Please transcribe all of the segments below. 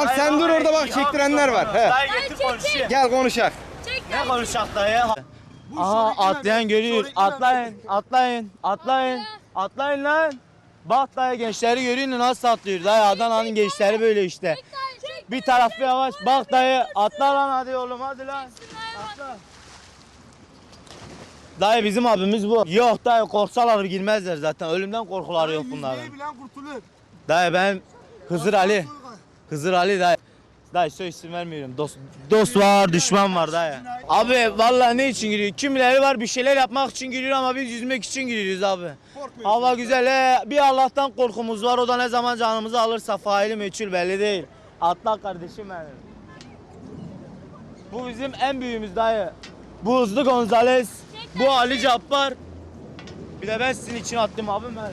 Abi sen dur orada bak çektirenler var. He. Dayı getir konuşayım. Gel konuşak. Ne konuşacak dayı? Aha atlayan görüyor. Atlayın, atlayın, atlayın. Atlayın lan. Bak dayı gençleri görüyor nasıl atlıyor. Dayı Adana'nın gençleri böyle işte. Bir taraf bir yavaş. Bak dayı atla lan hadi oğlum hadi lan. Atla. Dayı bizim abimiz bu. Yok dayı korksalar girmezler zaten. Ölümden korkuları yok bunların. Yüzmeyi bilen kurtulur. Dayı ben Hızır Ali. Hızır Ali dayı. Dayı söz isim vermiyorum. Dost, dost var, düşman var dayı. Abi vallahi ne için giriyor? Kimileri var bir şeyler yapmak için giriyor ama biz yüzmek için giriyoruz abi. Hava güzel he. Bir Allah'tan korkumuz var. O da ne zaman canımızı alırsa faili meçhul belli değil. Atla kardeşim benim. Bu bizim en büyüğümüz dayı. Bu Hızlı Gonzales. Bu Ali Cabbar. Bir de ben sizin için attım abim ben.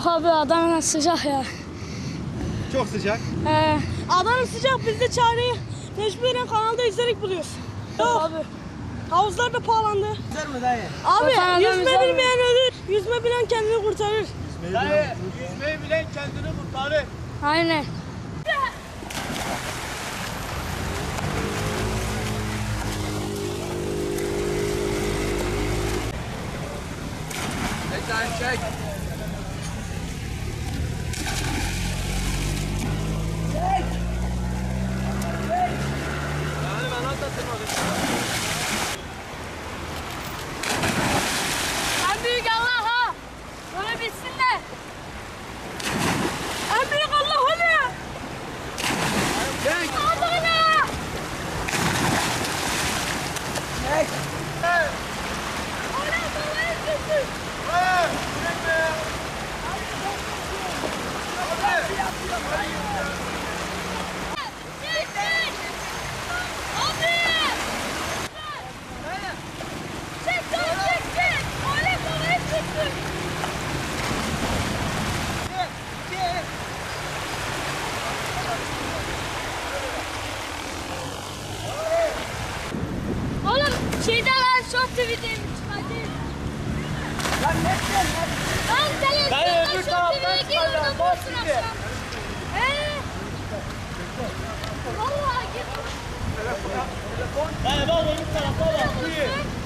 Yok abi Adana sıcak ya. Çok sıcak. Ee, Adana sıcak biz de çareyi mecburen kanalda izlerik buluyoruz. Yok. Abi. Havuzlar da pahalandı. Güzel mi dayı? Abi Efendim, yüzme güzel mi? bilmeyen ölür. Yüzme bilen kendini kurtarır. Dayı yüzmeyi bilen kendini kurtarır. aynen. En đây. Oğlum şeyde lan Short TV'deymiş hadi. Lan ne Lan televizyonda Dayı, öbür Short taraftan TV'ye gir çıkar orada lan, bak bulursun şimdi. akşam. He? Vallahi git. Dayı bak öbür tarafa bak. Buyur. He.